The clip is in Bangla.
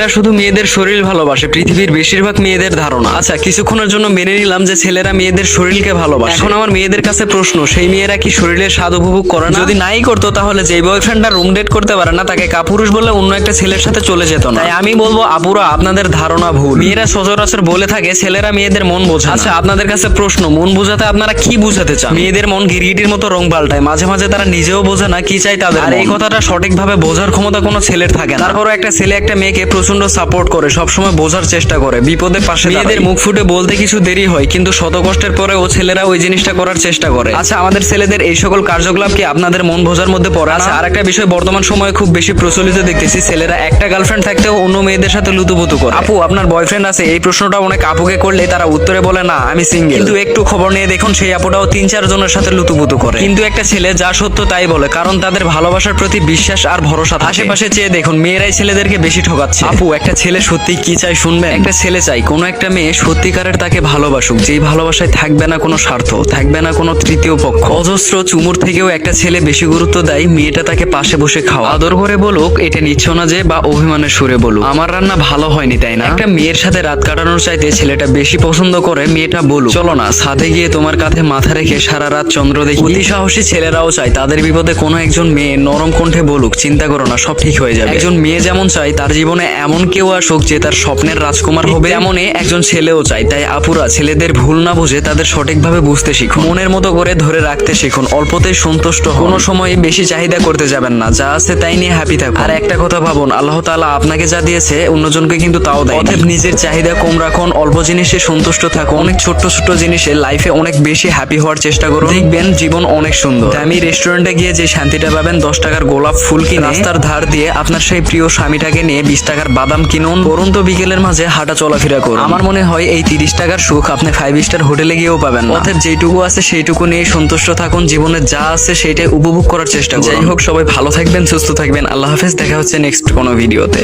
ছেলেরা শুধু মেয়েদের শরীর ভালোবাসে পৃথিবীর বেশিরভাগ মেয়েদের ধারণা। আচ্ছা কিছুক্ষণের জন্য মেনে নিলাম যে ছেলেরা মেয়েদের শরীরকে ভালোবাসে। এখন আমার মেয়েদের কাছে প্রশ্ন সেই মেয়েরা কি শরীরের স্বাদ উপভোগ করে না? যদি নাই করতো তাহলে যে বয়ফ্রেন্ডটা রুম ডেট করতে পারে না তাকে কাপুরুষ বলে অন্য একটা ছেলের সাথে চলে যেত না। তাই আমি বলব আপুরা আপনাদের ধারণা ভুল। মেয়েরা সচরাচর বলে থাকে ছেলেরা মেয়েদের মন বোঝে আচ্ছা আপনাদের কাছে প্রশ্ন মন বোঝাতে আপনারা কি বুঝাতে চান? মেয়েদের মন গিরগিটির মতো রং পাল্টায় মাঝে মাঝে তারা নিজেও বোঝে না কি চাই তাদের আর এই কথাটা সঠিকভাবে বোঝার ক্ষমতা কোনো ছেলের থাকে না। তারপরও একটা ছেলে একটা মেয়েকে প্রচণ্ড সাপোর্ট করে সবসময় বোঝার চেষ্টা করে বিপদে পাশে মেয়েদের মুখ ফুটে বলতে কিছু দেরি হয় কিন্তু শত কষ্টের ও ছেলেরা ওই জিনিসটা করার চেষ্টা করে। আচ্ছা আমাদের ছেলেদের এই সকল কার্যকলাপ কি আপনাদের মন বোঝার মধ্যে পড়ে? আচ্ছা আর একটা বিষয় বর্তমান সময়ে খুব বেশি প্রচলিত দেখতেছি ছেলেরা একটা গার্লফ্রেন্ড থাকতেও অন্য মেয়েদের সাথে লুতুপুতু করে। আপু আপনার বয়ফ্রেন্ড আছে এই প্রশ্নটা অনেক আপুকে করলে তারা উত্তরে বলে না আমি সিঙ্গেল কিন্তু একটু খবর নিয়ে দেখুন সেই আপুটাও তিন চার জনের সাথে লুতুপুতু করে। কিন্তু একটা ছেলে যা সত্য তাই বলে কারণ তাদের ভালোবাসার প্রতি বিশ্বাস আর ভরসা আশেপাশে চেয়ে দেখুন মেয়েরাই ছেলেদেরকে বেশি ঠকাচ্ছে। আপু, একটা ছেলে সত্যি কি চাই শুনবেন? একটা ছেলে চাই, কোনো একটা মেয়ে সত্যিকারের তাকে ভালোবাসুক। যেই ভালোবাসায় থাকবে না কোনো স্বার্থ, থাকবে না কোনো তৃতীয় পক্ষ। অজস্র চুমুর থেকেও একটা ছেলে বেশি গুরুত্ব দেয়, মেয়েটা তাকে পাশে বসে খাওয়া। আদর করে বলুক, এটা নিচ্ছ না যে, বা অভিমানের সুরে বলুক। আমার রান্না ভালো হয়নি, তাই না? একটা মেয়ের সাথে রাত কাটানোর চাইতে ছেলেটা বেশি পছন্দ করে, মেয়েটা বলুক, চলো না সাথে গিয়ে তোমার কাঁধে মাথা রেখে সারা রাত চন্দ্র দেখি। অতি সাহসী ছেলেরাও চায়, তাদের বিপদে কোনো একজন মেয়ে নরম কণ্ঠে বলুক, চিন্তা করো না, সব ঠিক হয়ে যাবে। একজন মেয়ে যেমন চায়, তার জীবনে এমন কেউ আসুক যে তার স্বপ্নের রাজকুমার হবে। এমনই একজন ছেলেও চায় তাই আপুরা, ছেলেদের ভুল না বুঝে তাদের সঠিকভাবে বুঝতে শিখুন। মনের মতো করে ধরে রাখতে শিখুন। অল্পতেই সন্তুষ্ট কোনো সময় বেশি চাহিদা করতে যাবেন না। যা আছে তাই নিয়ে হ্যাপি থাকুন। আর একটা কথা ভাবুন, আল্লাহ তাআলা আপনাকে যা দিয়েছে অন্যজনকে কিন্তু তাও দেয় অতএব নিজের চাহিদা কম রাখুন, অল্প জিনিসে সন্তুষ্ট থাকুন। অনেক ছোট্ট ছোট্ট জিনিসে লাইফে অনেক বেশি হ্যাপি হওয়ার চেষ্টা করুন। দেখবেন জীবন অনেক সুন্দর। দামি রেস্টুরেন্টে গিয়ে যে শান্তিটা পাবেন, দশ টাকার গোলাপ ফুল কিনে রাস্তার ধার দিয়ে আপনার সেই প্রিয় স্বামীটাকে নিয়ে বিশ টাকার বাদাম কিনুন পরন্ত বিকেলের মাঝে হাঁটা চলাফেরা করুন। আমার মনে হয় এই তিরিশ টাকার সুখ আপনি ফাইভ স্টার হোটেলে গিয়েও পাবেন অর্থাৎ যেটুকু আছে সেইটুকু নিয়ে সন্তুষ্ট থাকুন জীবনে যা আছে সেইটাই উপভোগ করার চেষ্টা করুন। যাই হোক সবাই ভালো থাকবেন সুস্থ থাকবেন। আল্লাহ হাফেজ দেখা হচ্ছে নেক্সট কোনো ভিডিওতে